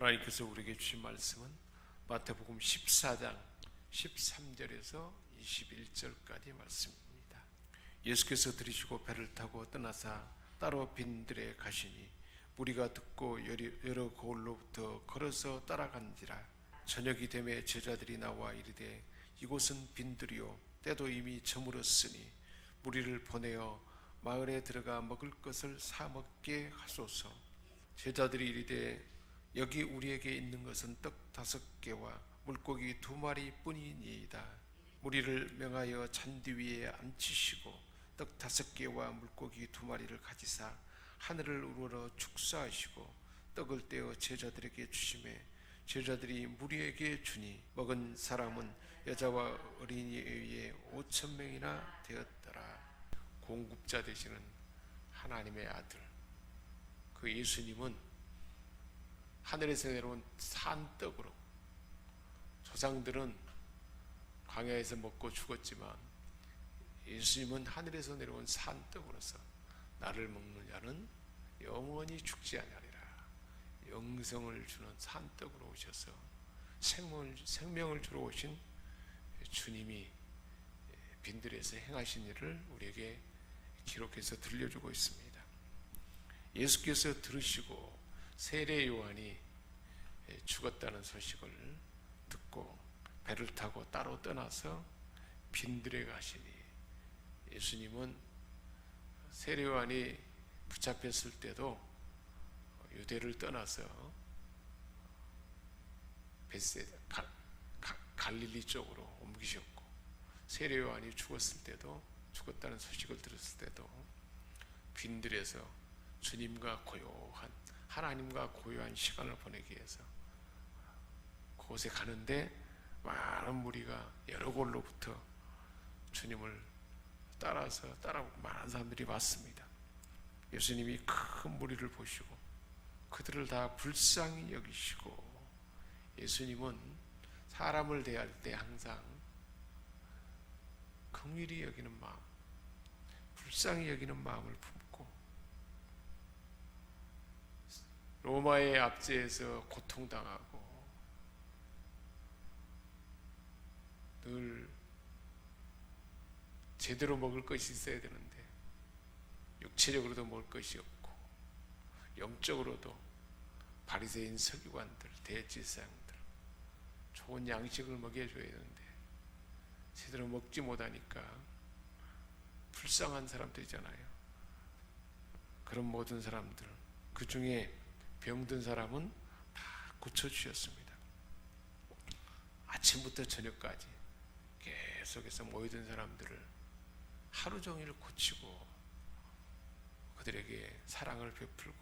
하나님께서 우리에게 주신 말씀은 마태복음 14장 13절에서 21절까지 말씀입니다. 예수께서 들이시고 배를 타고 떠나사 따로 빈들에 가시니 무리가 듣고 여러, 거울로부터 걸어서 따라간지라 저녁이 되매 제자들이 나와 이르되 이곳은 빈들이요 때도 이미 저물었으니 무리를 보내어 마을에 들어가 먹을 것을 사 먹게 하소서 제자들이 이르되 여기 우리에게 있는 것은 떡 다섯 개와 물고기 두 마리 뿐이니이다. 무리를 명하여 잔디 위에 앉히시고 떡 다섯 개와 물고기 두 마리를 가지사 하늘을 우러러 축사하시고 떡을 떼어 제자들에게 주심에 제자들이 무리에게 주니 먹은 사람은 여자와 어린이에 의해 오천 명이나 되었더라. 공급자 되시는 하나님의 아들 그 예수님은 하늘에서 내려온 산떡으로 조상들은 광야에서 먹고 죽었지만 예수님은 하늘에서 내려온 산떡으로서 나를 먹는 자는 영원히 죽지 아니하리라 영성을 주는 산떡으로 오셔서 생명을, 생명을 주러 오신 주님이 빈들에서 행하신 일을 우리에게 기록해서 들려주고 있습니다. 예수께서 들으시고 세례 요한이 죽었다는 소식을 듣고 배를 타고 따로 떠나서 빈들에 가시니 예수님은 세례 요한이 붙잡혔을 때도 유대를 떠나서 베세 갈, 갈릴리 쪽으로 옮기셨고 세례 요한이 죽었을 때도 죽었다는 소식을 들었을 때도 빈들에서 주님과 고요한 하나님과 고요한 시간을 보내기 위해서 그곳에 가는데 많은 무리가 여러 곳로부터 주님을 따라서 따라 많은 사람들이 왔습니다. 예수님이 큰 무리를 보시고 그들을 다 불쌍히 여기시고 예수님은 사람을 대할 때 항상 긍휼히 여기는 마음, 불쌍히 여기는 마음을 품고 로마의 압제에서 고통당하고 늘 제대로 먹을 것이 있어야 되는데 육체적으로도 먹을 것이 없고 영적으로도 바리새인 서기관들 대제사장들 좋은 양식을 먹여줘야 되는데 제대로 먹지 못하니까 불쌍한 사람들이잖아요. 그런 모든 사람들 그 중에 병든 사람은 다 고쳐주셨습니다. 아침부터 저녁까지 계속해서 모이던 사람들을 하루 종일 고치고 그들에게 사랑을 베풀고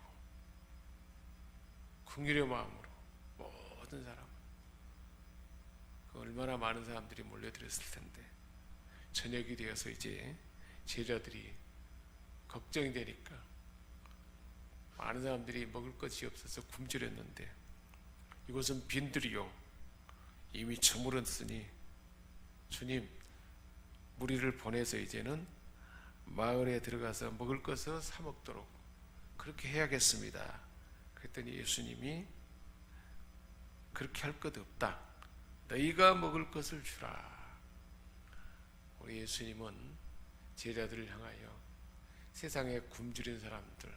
긍휼의 마음으로 모든 사람 그 얼마나 많은 사람들이 몰려들었을 텐데 저녁이 되어서 이제 제자들이 걱정이 되니까 많은 사람들이 먹을 것이 없어서 굶주렸는데 이곳은 빈들이요 이미 저물었으니 주님 무리를 보내서 이제는 마을에 들어가서 먹을 것을 사 먹도록 그렇게 해야겠습니다. 그랬더니 예수님이 그렇게 할 것 없다. 너희가 먹을 것을 주라. 우리 예수님은 제자들을 향하여 세상에 굶주린 사람들,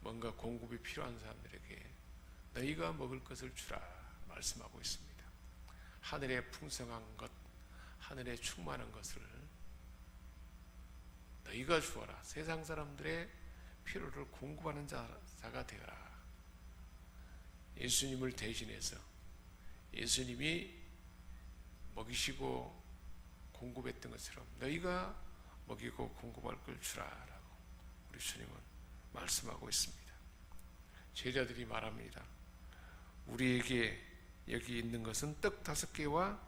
뭔가 공급이 필요한 사람들에게 너희가 먹을 것을 주라 말씀하고 있습니다. 하늘에 풍성한 것, 하늘에 충만한 것을 너희가 주어라. 세상 사람들의 필요를 공급하는 자가 되어라. 예수님을 대신해서 예수님이 먹이시고 공급했던 것처럼 너희가 먹이고 공급할 걸 주라라고 우리 주님은 말씀하고 있습니다. 제자들이 말합니다. 우리에게 여기 있는 것은 떡 다섯 개와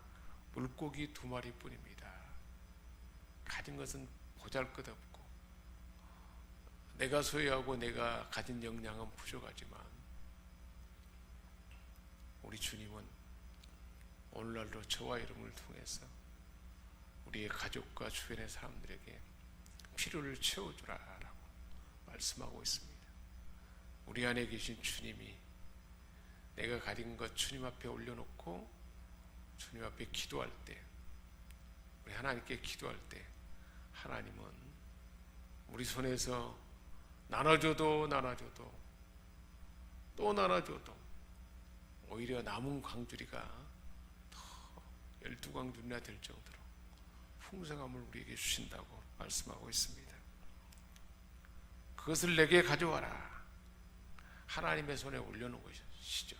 물고기 두 마리뿐입니다. 가진 것은 보잘것없고 내가 소유하고 내가 가진 역량은 부족하지만 우리 주님은 오늘날도 저와 이름을 통해서 우리의 가족과 주변의 사람들에게 필요를 채워주라라고 말씀하고 있습니다. 우리 안에 계신 주님이 내가 가진 것 주님 앞에 올려놓고 주님 앞에 기도할 때 우리 하나님께 기도할 때 하나님은 우리 손에서 나눠줘도 나눠줘도 또 나눠줘도 오히려 남은 광주리가 더 열두 광주리나 될 정도로 풍성함을 우리에게 주신다고 말씀하고 있습니다. 그것을 내게 가져와라. 하나님의 손에 올려놓은 것이죠.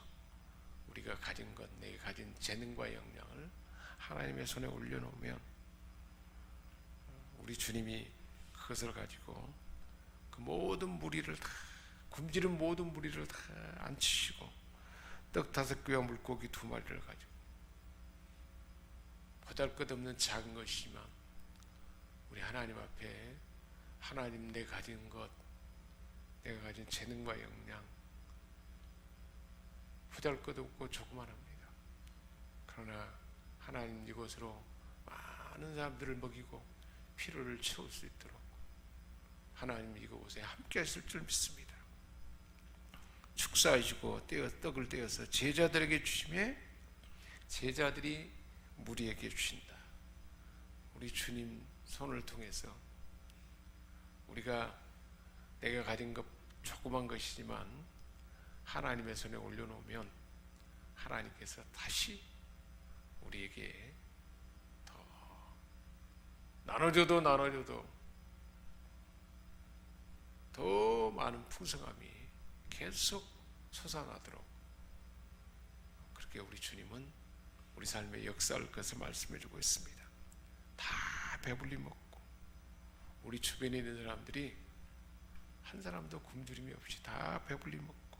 우리가 가진 것, 내게 가진 재능과 역량을 하나님의 손에 올려놓으면 우리 주님이 그것을 가지고 그 모든 무리를 다 굶주린 모든 무리를 다 앉히시고 떡 다섯 개와 물고기 두 마리를 가지고 보잘것없는 작은 것이지만 우리 하나님 앞에 하나님 내 가진 것 내가 가진 재능과 역량 보잘것 없고 조그만합니다. 그러나 하나님 이곳으로 많은 사람들을 먹이고 필요를 채울 수 있도록 하나님 이곳에 함께 하실 줄 믿습니다. 축사하시고 떼어, 떡을 떼어서 제자들에게 주심에 제자들이 무리에게 주신다. 우리 주님 손을 통해서 우리가 내가 가진 것 조그만 것이지만 하나님의 손에 올려놓으면 하나님께서 다시 우리에게 더 나눠줘도 나눠줘도 더 많은 풍성함이 계속 솟아나도록 그렇게 우리 주님은 우리 삶의 역사할 것을 말씀해주고 있습니다. 다 배불리 먹고 우리 주변에 있는 사람들이 한 사람도 굶주림이 없이 다 배불리 먹고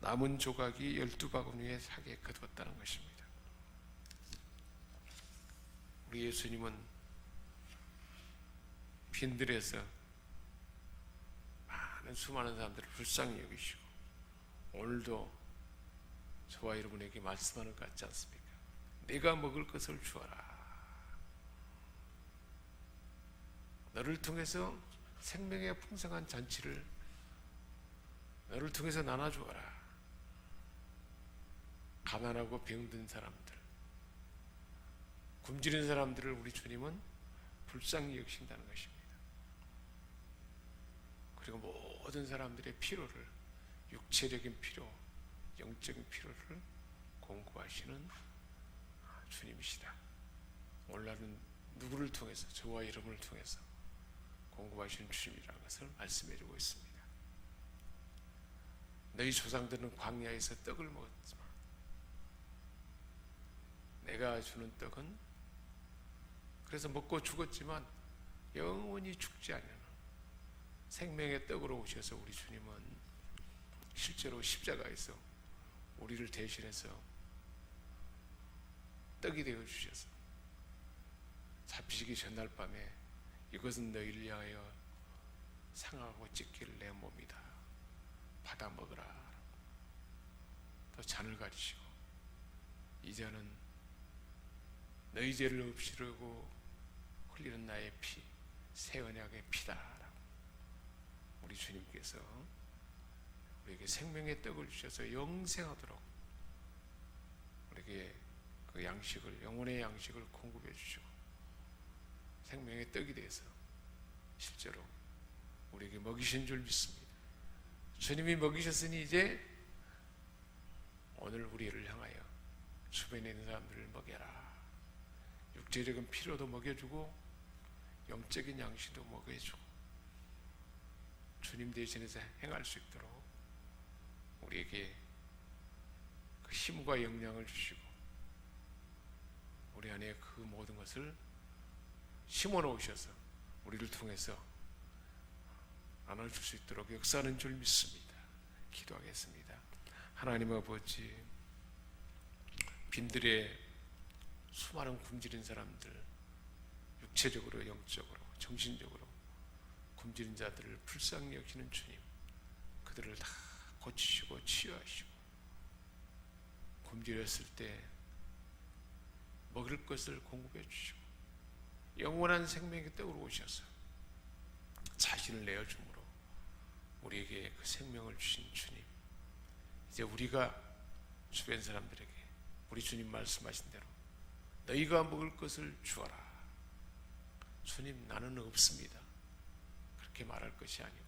남은 조각이 열두 바구니에 사게 거두었다는 것입니다. 우리 예수님은 빈들에서 많은 수많은 사람들을 불쌍히 여기시고 오늘도 저와 여러분에게 말씀하는 것 같지 않습니까? 내가 먹을 것을 주어라. 너를 통해서 생명의 풍성한 잔치를 너를 통해서 나눠주어라. 가난하고 병든 사람들, 굶주린 사람들을 우리 주님은 불쌍히 여기신다는 것입니다. 그리고 모든 사람들의 필요를 육체적인 필요, 영적인 필요를 공급하시는 주님이시다. 오늘날은 누구를 통해서 저와 여러분을 통해서 공급하시는 주님이라는 것을 말씀해 주고 있습니다. 너희 조상들은 광야에서 떡을 먹었지만 내가 주는 떡은 그래서 먹고 죽었지만 영원히 죽지 않는 생명의 떡으로 오셔서 우리 주님은 실제로 십자가에서 우리를 대신해서 떡이 되어 주셔서 잡히시기 전날 밤에 이것은 너희를 위하여 상하고 찢기를 내 몸이다. 받아 먹으라. 또 잔을 가지시고 이제는 너희 죄를 없이려고 흘리는 나의 피, 새 언약의 피다. 우리 주님께서 우리에게 생명의 떡을 주셔서 영생하도록 우리에게 그 양식을 영혼의 양식을 공급해 주시고 생명의 떡이 돼서 실제로 우리에게 먹이신 줄 믿습니다. 주님이 먹이셨으니 이제 오늘 우리를 향하여 주변에 있는 사람들을 먹여라. 육체적인 필요도 먹여주고 영적인 양식도 먹여주고 주님 대신해서 행할 수 있도록 우리에게 그 힘과 역량을 주시고 우리 안에 그 모든 것을 심어 놓으셔서 우리를 통해서 나눠줄 수 있도록 역사하는 줄 믿습니다. 기도하겠습니다. 하나님 아버지 빈들의 수많은 굶주린 사람들 육체적으로 영적으로 정신적으로 굶주린 자들을 불쌍히 여기는 주님 그들을 다 고치시고 치유하시고 굶주렸을 때 먹을 것을 공급해 주시고 영원한 생명의 떡으로 오셔서 자신을 내어줌으로 우리에게 그 생명을 주신 주님 이제 우리가 주변 사람들에게 우리 주님 말씀하신 대로 너희가 먹을 것을 주어라. 주님 나는 없습니다. 그렇게 말할 것이 아니고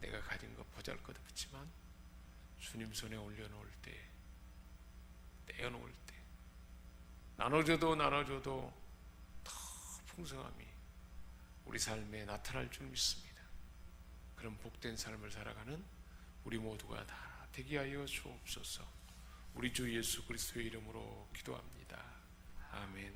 내가 가진 것 보잘것없지만 주님 손에 올려놓을 때 떼어놓을 때 나눠줘도 나눠줘도 더 풍성함이 우리 삶에 나타날 줄 믿습니다. 그런 복된 삶을 살아가는 우리 모두가 다 되게 하여 주옵소서. 우리 주 예수 그리스도의 이름으로 기도합니다. 아멘.